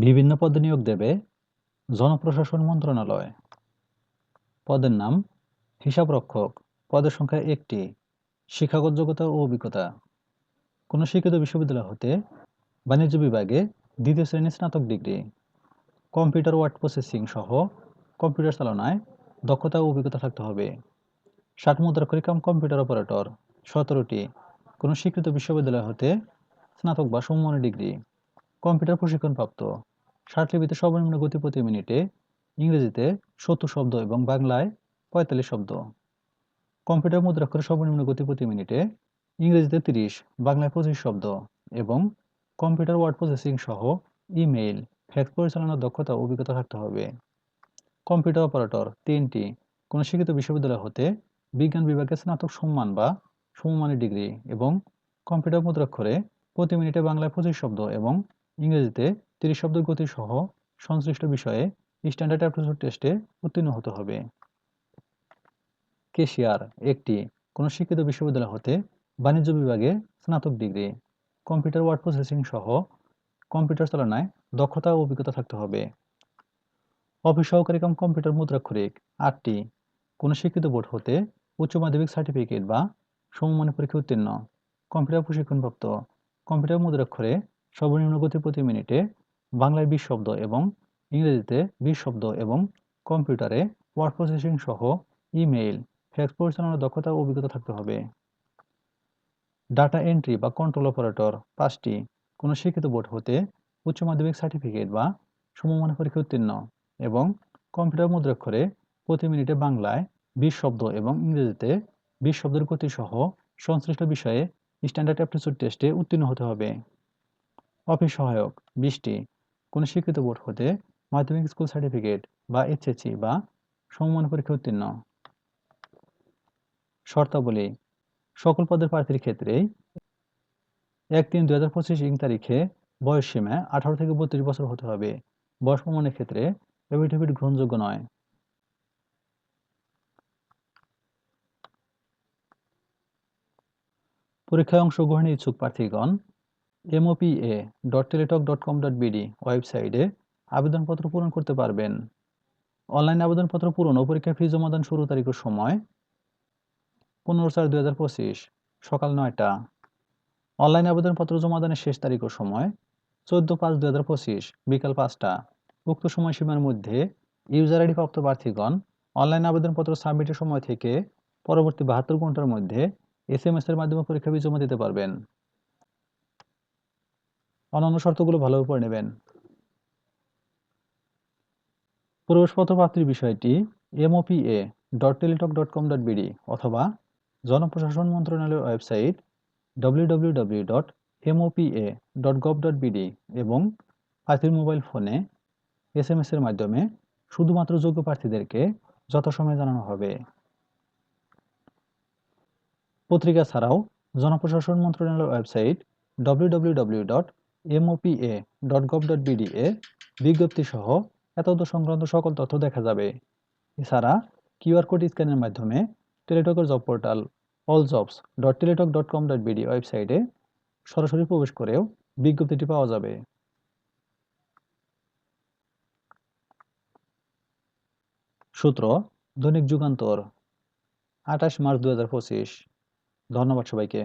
বিভিন্ন পদে নিয়োগ দেবে জনপ্রশাসন মন্ত্রণালয়। পদের নাম হিসাবরক্ষক। পদের সংখ্যা একটি। শিক্ষাগত যোগ্যতা ও অভিজ্ঞতা। কোনো শিক্ষিত বিশ্ববিদ্যালয় হতে বাণিজ্য বিভাগে দ্বিতীয় শ্রেণির স্নাতক ডিগ্রি। কম্পিউটার ওয়ার্ড প্রসেসিং সহ কম্পিউটার চালনায় দক্ষতা ও অভিজ্ঞতা থাকতে হবে। ষাট মুদ্রাক্ষরিক কাম কম্পিউটার অপারেটর। সতেরোটি। কোনো স্বীকৃত বিশ্ববিদ্যালয় হতে স্নাতক বা সমমানের ডিগ্রি। কম্পিউটার প্রশিক্ষণপ্রাপ্ত। ষাটলিপিতে সর্বনিম্ন গতি প্রতি মিনিটে ইংরেজিতে সত্তর শব্দ এবং বাংলায় পঁয়তাল্লিশ শব্দ। কম্পিউটার মুদ্রাক্ষরের সর্বনিম্ন গতি প্রতি মিনিটে ইংরেজিতে তিরিশ, বাংলায় পঁচিশ শব্দ এবং কম্পিউটার ওয়ার্ড প্রসেসিং সহ ইমেইল, ফ্যাক্স পরিচালনার দক্ষতা অভিজ্ঞতা থাকতে হবে। কম্পিউটার অপারেটর তিনটি। কোনো শিক্ষিত বিশ্ববিদ্যালয় হতে বিজ্ঞান বিভাগে স্নাতক সম্মান বা সমমানের ডিগ্রি এবং কম্পিউটার মুদ্রাক্ষরে প্রতি মিনিটে বাংলায় পঁচিশ শব্দ এবং ইংরেজিতে তিরিশ শব্দ গতি সহ সংশ্লিষ্ট বিষয়ে স্ট্যান্ডার্ড অ্যাপ্টিটিউড টেস্টে উত্তীর্ণ হতে হবে। কেশিয়ার একটি কোনো শিক্ষিত বিশ্ববিদ্যালয় হতে বাণিজ্য বিভাগে স্নাতক ডিগ্রি, কম্পিউটার ওয়ার্ড প্রসেসিং সহ কম্পিউটার চালনায় দক্ষতা ও অভিজ্ঞতা থাকতে হবে। অফিস সহকারী কাম কম্পিউটার মুদ্রাক্ষরিক আটটি কোনো শিক্ষিত বোর্ড হতে উচ্চ মাধ্যমিক সার্টিফিকেট বা সমমানের পরীক্ষা উত্তীর্ণ, কম্পিউটার প্রশিক্ষণপ্রাপ্ত, কম্পিউটার মুদ্রাক্ষরে সর্বনিম্ন গতি প্রতি মিনিটে বাংলায় বিশ শব্দ এবং ইংরেজিতে বিশ শব্দ এবং কম্পিউটারে ওয়ার্ড প্রসেসিং সহ ইমেইল, ফ্যাক্স পরিচালনার দক্ষতা ও অভিজ্ঞতা থাকতে হবে। ডাটা এন্ট্রি বা কন্ট্রোল অপারেটর পাঁচটি, কোনো শিক্ষিত বোর্ড হতে উচ্চ মাধ্যমিক সার্টিফিকেট বা সমমানের পরীক্ষা উত্তীর্ণ এবং কম্পিউটার মুদ্রাক্ষরে প্রতি মিনিটে বাংলায় বিশ শব্দ এবং ইংরেজিতে বিশ শব্দের গতি সহ সংশ্লিষ্ট বিষয়ে স্ট্যান্ডার্ড অ্যাপটিটিউড টেস্টে উত্তীর্ণ হতে হবে। অফিস সহায়ক বিশটি কোনো স্বীকৃত বোর্ড হতে মাধ্যমিক স্কুল সার্টিফিকেট বা এইচএসসি বা সমমান পরীক্ষা উত্তীর্ণ। শর্তাবলী, সকল পদের প্রার্থীর ক্ষেত্রেই এক তিন দুই হাজার পঁচিশ ইং তারিখে বয়স সীমা আঠারো থেকে বত্রিশ বছর হতে হবে। বয়স প্রমাণের ক্ষেত্রে এফিডেভিট গ্রহণযোগ্য নয়। পরীক্ষায় অংশগ্রহণের ইচ্ছুক প্রার্থীগণ MOPA dot Teletalk dot com dot BD ওয়েবসাইটে আবেদনপত্র পূরণ করতে পারবেন। অনলাইন আবেদনপত্র পূরণ ও পরীক্ষার ফি জমা জমাদান শুরু তারিখের সময় পনেরো চার দুই হাজার পঁচিশ, সকাল নয়টা। অনলাইন আবেদনপত্র জমা জমাদানের শেষ তারিখের সময় চোদ্দ পাঁচ দুই হাজার পঁচিশ, বিকাল পাঁচটা। উক্ত সময়সীমার মধ্যে ইউজার আইডি প্রাপ্ত প্রার্থীগণ অনলাইন আবেদনপত্র সাবমিটের সময় থেকে পরবর্তী বাহাত্তর ঘণ্টার মধ্যে এস এম এস এর মাধ্যমে পরীক্ষা ফি জমা দিতে পারবেন। অন্যান্য শর্তগুলো ভালোভাবে পড়ে নেবেন। প্রবেশপত্র প্রাপ্তির বিষয়টি MOPA dot Teletalk dot com dot BD অথবা জনপ্রশাসন মন্ত্রণালয়ের website www.mopA.gov.bd dot MOPA dot gov dot BD এবং প্রার্থীর মোবাইল ফোনে এস এম এর মাধ্যমে শুধুমাত্র যোগ্য প্রার্থীদেরকে যথাসময়ে জানানো হবে। পত্রিকা ছাড়াও জনপ্রশাসন মন্ত্রণালয়ের ওয়েবসাইট www.mopA.gov.bd এ বিজ্ঞপ্তি সহ এতদ সংক্রান্ত সকল তথ্য দেখা যাবে। এছাড়া কিউআর কোড স্ক্যানের মাধ্যমে টেলিটকের job portal all jobs dot Teletalk dot com dot BD ওয়েবসাইটে সরাসরি প্রবেশ করেও বিজ্ঞপ্তিটি পাওয়া যাবে। সূত্র, দৈনিক যুগান্তর, আঠাশ মার্চ দু হাজার পঁচিশ। ধন্যবাদ সবাইকে।